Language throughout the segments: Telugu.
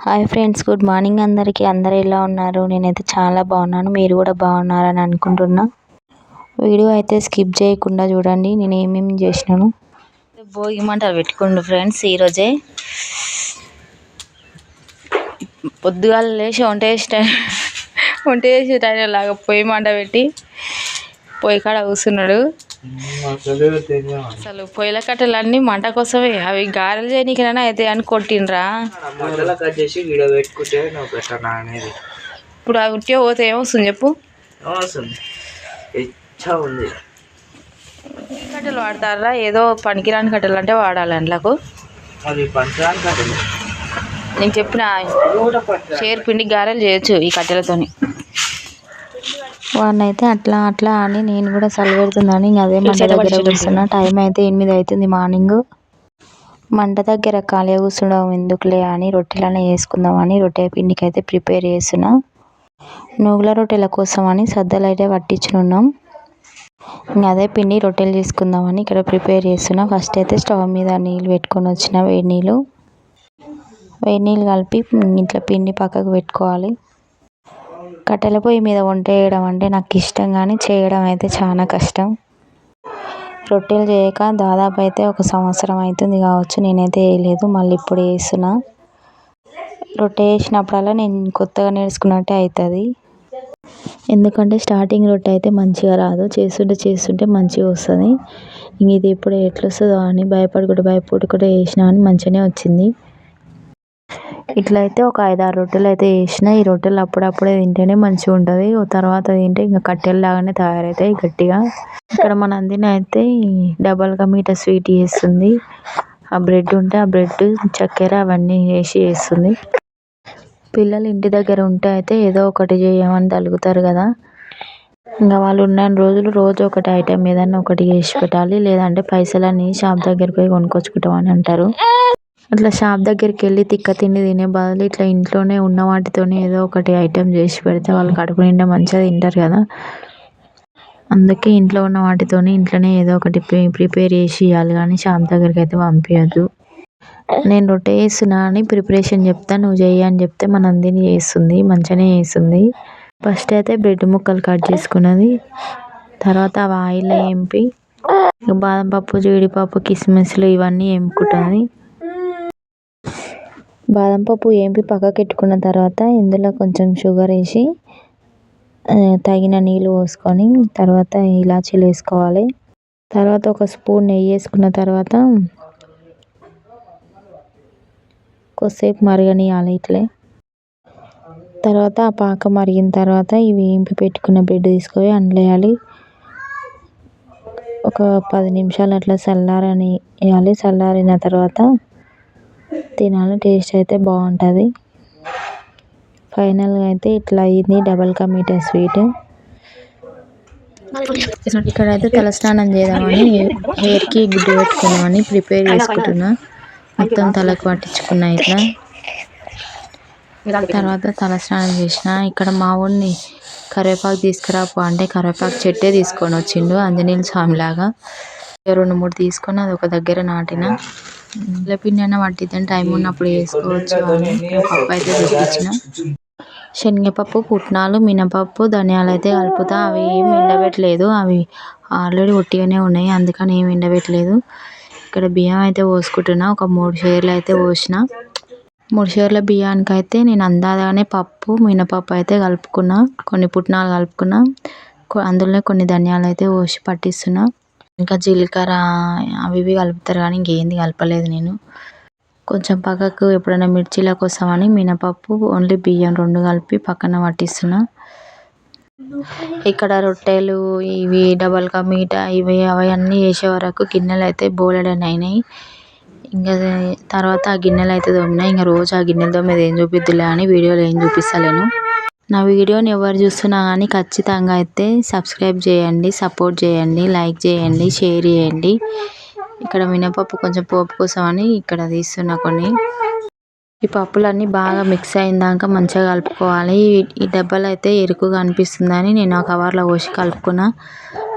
హాయ్ ఫ్రెండ్స్ గుడ్ మార్నింగ్ అందరికీ. అందరు ఎలా ఉన్నారు? నేనైతే చాలా బాగున్నాను. మీరు కూడా బాగున్నారని అనుకుంటున్నా. వీడియో అయితే స్కిప్ చేయకుండా చూడండి. నేను ఏమేమి చేసినాను? భోగి మంటలు పెట్టుకుండు ఫ్రెండ్స్ ఈరోజే. పొద్దుగాల లేచి వంట చేసిన వంట చేసే టైం లాగా పొయ్యి మంట పెట్టి పొయ్యి కాడ కూర్చున్నాడు. అసలు పొయ్యిల కట్టెలు అన్నీ మంట కోసమే. అవి గారెలు చేయనీకైనా అయితే అని కొట్టిండ్రా. మధ్యలో కట్ చేసి వీడియో పెట్టుకుంటే నువ్వు పెట్టనా అనేది. ఇప్పుడు అవి ఉంటే పోతే ఏమొస్తుంది చెప్పు? కట్టెలు వాడతారా? ఏదో పనికిరాని కట్టెలు అంటే వాడాలి కట్టెలు. నేను చెప్పిన షేర్ పిండి గారెలు చేయొచ్చు ఈ కట్టెలతోని. వాడిని అయితే అట్లా అట్లా అని నేను కూడా సలిపెడుతుందని ఇంక అదే మంట దగ్గర కూర్చున్నా. టైం అయితే ఎనిమిది అవుతుంది మార్నింగ్. మంట దగ్గర ఖాళీగా కూర్చుండడం ఎందుకులే అని రొట్టెలనే వేసుకుందామని రొట్టె పిండికి అయితే ప్రిపేర్ చేస్తున్నా. నువ్వుల రొట్టెల కోసం అని సద్దలు అయితే పట్టించున్నాం ఇంకా అదే పిండి రొట్టెలు చేసుకుందామని ఇక్కడ ప్రిపేర్ చేస్తున్నా. ఫస్ట్ అయితే స్టవ్ మీద నీళ్ళు పెట్టుకొని వచ్చిన వేడి నీళ్ళు. వేడి నీళ్ళు కలిపి ఇట్లా పిండి పక్కకు పెట్టుకోవాలి. కట్టెల పొయ్యి మీద వంట చేయడం అంటే నాకు ఇష్టం కానీ చేయడం అయితే చాలా కష్టం. రొట్టెలు చేయక దాదాపు అయితే ఒక సంవత్సరం అవుతుంది కావచ్చు నేనైతే వేయలేదు మళ్ళీ ఇప్పుడు వేస్తున్నా రొట్టె వేసినప్పుడల్లా నేను కొత్తగా నేర్చుకున్నట్టే అవుతుంది ఎందుకంటే స్టార్టింగ్ రొట్టె అయితే మంచిగా రాదు చేస్తుంటే చేస్తుంటే మంచిగా వస్తుంది. ఇంక ఇది ఎప్పుడు ఎట్లా వస్తుందో అని భయపడుకుంటూ భయపడుకుంటూ వేసినా అని మంచిగానే వచ్చింది. ఇట్లా అయితే ఒక ఐదు ఆరు రొట్టెలు అయితే వేసిన ఈ రొట్టెలు అప్పుడప్పుడే తింటేనే మంచిగా ఉంటుంది తర్వాత తింటే ఇంకా కట్టెల్లాగానే తయారవుతాయి గట్టిగా. ఇక్కడ మన అందిన అయితే డబల్గా మీట స్వీట్ చేస్తుంది. ఆ బ్రెడ్ ఉంటే ఆ బ్రెడ్ చక్కెర అవన్నీ వేసి చేస్తుంది. పిల్లలు ఇంటి దగ్గర ఉంటే అయితే ఏదో ఒకటి చేయమని తలుగుతారు కదా. ఇంకా వాళ్ళు ఉన్న రోజులు రోజు ఒకటి ఐటెం ఏదన్నా ఒకటి చేసి పెట్టాలి. లేదంటే పైసలన్నీ షాప్ దగ్గరికి పోయి కొనుక్కొచ్చుకుంటామని అంటారు. అట్లా షాప్ దగ్గరికి వెళ్ళి తిక్క తిండి తినే బదులు ఇట్లా ఇంట్లోనే ఉన్న వాటితోనే ఏదో ఒకటి ఐటెం చేసి పెడితే వాళ్ళు కడుపు నిండా మంచిగా తింటారు కదా. అందుకే ఇంట్లో ఉన్న వాటితోనే ఇంట్లోనే ఏదో ఒకటి ప్రిపేర్ చేసి ఇవ్వాలి కానీ షాప్ దగ్గరికి అయితే పంపించద్దు నేను రొట్టె చేస్తున్నా అని ప్రిపరేషన్ చెప్తా నువ్వు చెయ్యి అని చెప్తే మన అందరినీ చేస్తుంది మంచిగానే చేస్తుంది. ఫస్ట్ అయితే బ్రెడ్ ముక్కలు కట్ చేసుకున్నది తర్వాత అవి ఆయిల్లో వేంపి బాదం పప్పు జీడిపప్పు కిస్మిస్లు ఇవన్నీ వేపుకుంటుంది బాదం పప్పు వేంపి పక్కకెట్టుకున్న తర్వాత ఇందులో కొంచెం షుగర్ వేసి తగిన నీళ్ళు పోసుకొని తర్వాత ఇలాచీలు వేసుకోవాలి. తర్వాత ఒక స్పూన్ నెయ్యి వేసుకున్న తర్వాత కొద్దిసేపు మరగనియాలి ఇట్లే. తర్వాత ఆ పాక మరిగిన తర్వాత ఇవి ఏంపి పెట్టుకున్న బ్రెడ్ తీసుకొని అందులో వేయాలి ఒక పది నిమిషాలు అట్లా చల్లారని వేయాలి చల్లారిన తర్వాత తినాలి టేస్ట్ అయితే బాగుంటుంది. ఫైనల్గా అయితే ఇట్లా అయింది డబల్ కా మీఠా స్వీట్ ఇక్కడైతే తలస్నానం చేద్దామని హెయిర్కి గుడ్డు పెట్టుకుందామని ప్రిపేర్ చేసుకుంటున్నా. మొత్తం తలకు పట్టించుకున్నా ఇట్లా. తర్వాత తలస్నానం చేసిన ఇక్కడ మా ఊడిని కరివేపాకు తీసుకురాపు అంటే కరివేపాకు చెట్టే తీసుకొని వచ్చిండు ఆంజనేయుల స్వామిలాగా. రెండు మూడు తీసుకొని అది ఒక దగ్గర నాటిన. పిండి అయినా పట్టిద్దని టైం ఉన్నప్పుడు వేసుకోవచ్చు అని పప్పు అయితే తెప్పించిన. శనగపప్పు పుట్నాలు మినపప్పు ధనియాలు అయితే కలుపుతా. అవి ఏం ఎండబెట్టలేదు. అవి ఆల్రెడీ ఒట్టిగానే ఉన్నాయి. అందుకని ఏం ఎండబెట్టలేదు. ఇక్కడ బియ్యం అయితే పోసుకుంటున్నా. ఒక మూడు షేర్లు అయితే పోసిన. మూడు షేర్ల బియ్యానికి అయితే నేను అందాజగానే పప్పు మినపప్పు అయితే కలుపుకున్నా. కొన్ని పుట్నాలు కలుపుకున్నా. అందులోనే కొన్ని ధనియాలు అయితే పోసి పట్టిస్తున్నా. ఇంకా జీలకర్ర అవి ఇవి కలుపుతారు కానీ ఇంకేంది కలపలేదు నేను. కొంచెం పక్కకు ఎప్పుడైనా మిర్చీల కోసం అని మినపప్పు ఓన్లీ బియ్యం రెండు కలిపి పక్కన పట్టిస్తున్నా. ఇక్కడ రొట్టెలు ఇవి డబల్ కా మీఠా ఇవి అవన్నీ వేసే వరకు గిన్నెలు అయితే బోలెడని అయినాయి. ఇంకా తర్వాత ఆ గిన్నెలు అయితే తోమినా ఇంకా రోజు ఆ గిన్నెలు తోమేది ఏం చూపిద్దులే అని వీడియోలో ఏం చూపిస్తలేను. నా వీడియోని ఎవరు చూస్తున్నా కానీ ఖచ్చితంగా అయితే సబ్స్క్రైబ్ చేయండి సపోర్ట్ చేయండి లైక్ చేయండి షేర్ చేయండి. ఇక్కడ మినపప్పు కొంచెం పోపు కోసం అని ఇక్కడ తీస్తున్నా కొన్ని. ఈ పప్పులన్నీ బాగా మిక్స్ అయినాక మంచిగా కలుపుకోవాలి. ఈ డబ్బాలు అయితే ఎరుకుగా అనిపిస్తుందని నేను ఆ కవర్లో పోసి కలుపుకున్నా.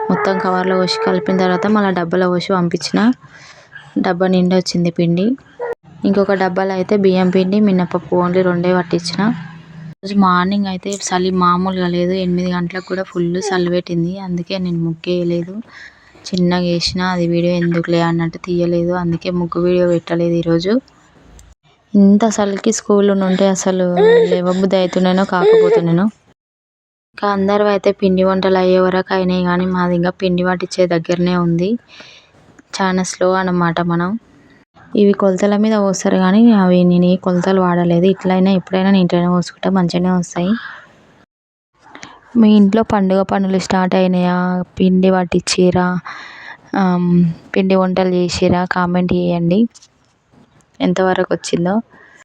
మొత్తం కవర్లో పోసి కలిపిన తర్వాత మళ్ళీ డబ్బాలో పోసి పంపించిన. డబ్బా నిండా వచ్చింది పిండి. ఇంకొక డబ్బాలో అయితే బియ్యం పిండి మినపప్పు ఓన్లీ రెండే పట్టించిన. రోజు మార్నింగ్ అయితే చలి మామూలుగా లేదు. ఎనిమిది గంటలకు కూడా ఫుల్ చలి పెట్టింది. అందుకే నేను ముగ్గు వేయలేదు. చిన్నగా వేసిన అది వీడియో ఎందుకులే అన్నట్టు తీయలేదు. అందుకే ముగ్గు వీడియో పెట్టలేదు ఈరోజు. ఇంత చలికి స్కూల్ ఉంటే అసలు లేవబుద్ధి అవుతున్నానో కాకపోతున్నాను ఇంకా అందరూ అయితే పిండి వంటలు అయ్యే వరకు అయినాయి. కానీ మాది ఇంకా పిండి పట్టించే దగ్గరనే ఉంది. చాలా స్లో అన్నమాట మనం. ఇవి కొలతల మీద పోస్తారు కానీ అవి నేను ఏ కొలతలు వాడలేదు. ఇట్లయినా ఎప్పుడైనా నీట్గానే పోసుకుంటా మంచిగానే వస్తాయి. మీ ఇంట్లో పండుగ పనులు స్టార్ట్ అయినాయా? పిండి పట్టించిరా పిండి వంటలు చేసిరా కామెంట్ చేయండి. ఎంతవరకు వచ్చిందో.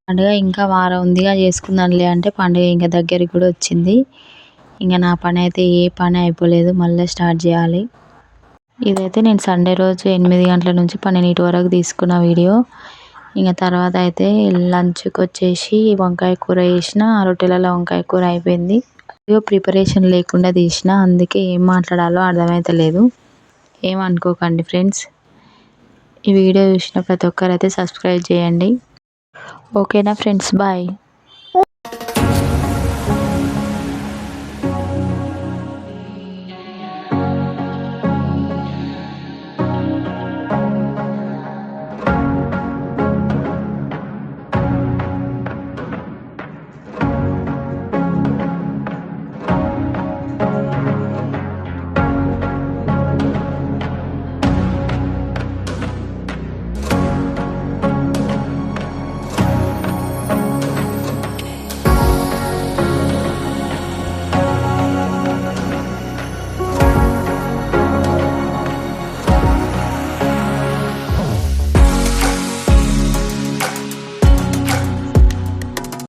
పండుగ ఇంకా వారం ఉందిగా చేసుకుందాంలే అంటే పండుగ ఇంకా దగ్గరికి కూడా వచ్చింది. ఇంకా నా పని అయితే ఏ పని అయిపోలేదు. మళ్ళీ స్టార్ట్ చేయాలి. ఇదైతే నేను సండే రోజు ఎనిమిది గంటల నుంచి పన్నెండింటి వరకు తీసుకున్న వీడియో. ఇంకా తర్వాత అయితే లంచ్కి వచ్చేసి వంకాయ కూర చేసిన రొట్టెలలో వంకాయ కూర అయిపోయింది. వీడియో ప్రిపరేషన్ లేకుండా తీసిన అందుకే ఏం మాట్లాడాలో అర్థమవుతలేదు ఏమనుకోకండి ఫ్రెండ్స్ ఈ వీడియో చూసిన ప్రతి ఒక్కరైతే సబ్స్క్రైబ్ చేయండి. ఓకేనా ఫ్రెండ్స్ బాయ్